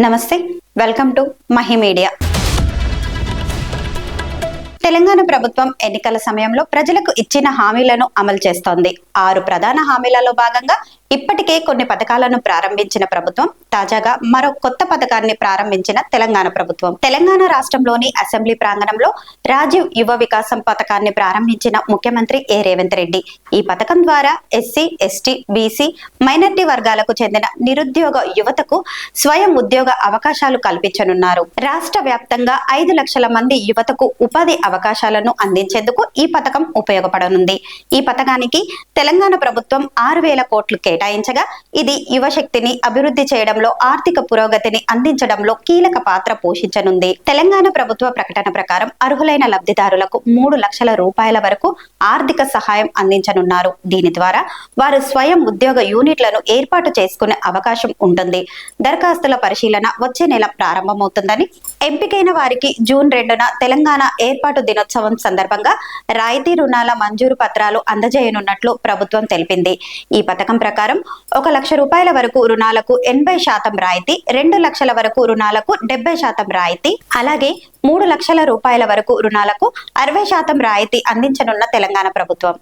నమస్తే welcome to Mahi media. Telangana ప్రభుత్వం ఎన్నికల సమయంలో ప్రజలకు ఇచ్చిన హామీలను అమలు చేస్తోంది. ఆరు ప్రధాన హామీలలో భాగంగా ఇప్పటికే కొన్ని పథకాలను ప్రారంభించిన ప్రభుత్వం తాజాగా మరో కొత్త పథకాన్ని ప్రారంభించిన తెలంగాణ ప్రభుత్వం. తెలంగాణ రాష్ట్రంలోని అసెంబ్లీ ప్రాంగణంలో రాజీవ్ యువ వికాసం పథకాన్ని ప్రారంభించిన ముఖ్యమంత్రి ఏ. రేవంత్ రెడ్డి. ఈ పథకం ద్వారా ఎస్సీ ఎస్టీ బీసీ మైనార్టీ వర్గాలకు చెందిన నిరుద్యోగ యువతకు స్వయం ఉద్యోగ అవకాశాలు కల్పించనున్నారు. రాష్ట్ర వ్యాప్తంగా ఐదు లక్షల మంది యువతకు ఉపాధి అవకాశాలను అందించేందుకు ఈ పథకం ఉపయోగపడనుంది. ఈ పథకానికి తెలంగాణ ప్రభుత్వం ఆరు వేల కోట్లు కేటాయించగా ఇది యువశక్తిని అభివృద్ధి చేయడంలో ఆర్థిక పురోగతిని అందించడంలో కీలక పాత్ర పోషించనుంది. తెలంగాణ ప్రభుత్వ ప్రకటన ప్రకారం అర్హులైన లబ్ధిదారులకు మూడు లక్షల రూపాయల వరకు ఆర్థిక సహాయం అందించనున్నారు. దీని ద్వారా వారు స్వయం ఉద్యోగ యూనిట్లను ఏర్పాటు చేసుకునే అవకాశం ఉంటుంది. దరఖాస్తుల పరిశీలన వచ్చే నెల ప్రారంభమవుతుందని ఎంపికైన వారికి జూన్ రెండున తెలంగాణ ఏర్పాటు దినోత్సవం సందర్భంగా రాయితీ రుణాల మంజూరు పత్రాలు అందజేయనున్నట్లు ప్రభుత్వం తెలిపింది. ఈ పథకం ప్రకారం ప్రకారం ఒక లక్ష రూపాయల వరకు రుణాలకు ఎనభై శాతం రాయితీ రెండు లక్షల వరకు రుణాలకు డెబ్బై శాతం రాయితీ అలాగే మూడు లక్షల రూపాయల వరకు రుణాలకు అరవై శాతం రాయితీ అందించనున్న తెలంగాణ ప్రభుత్వం.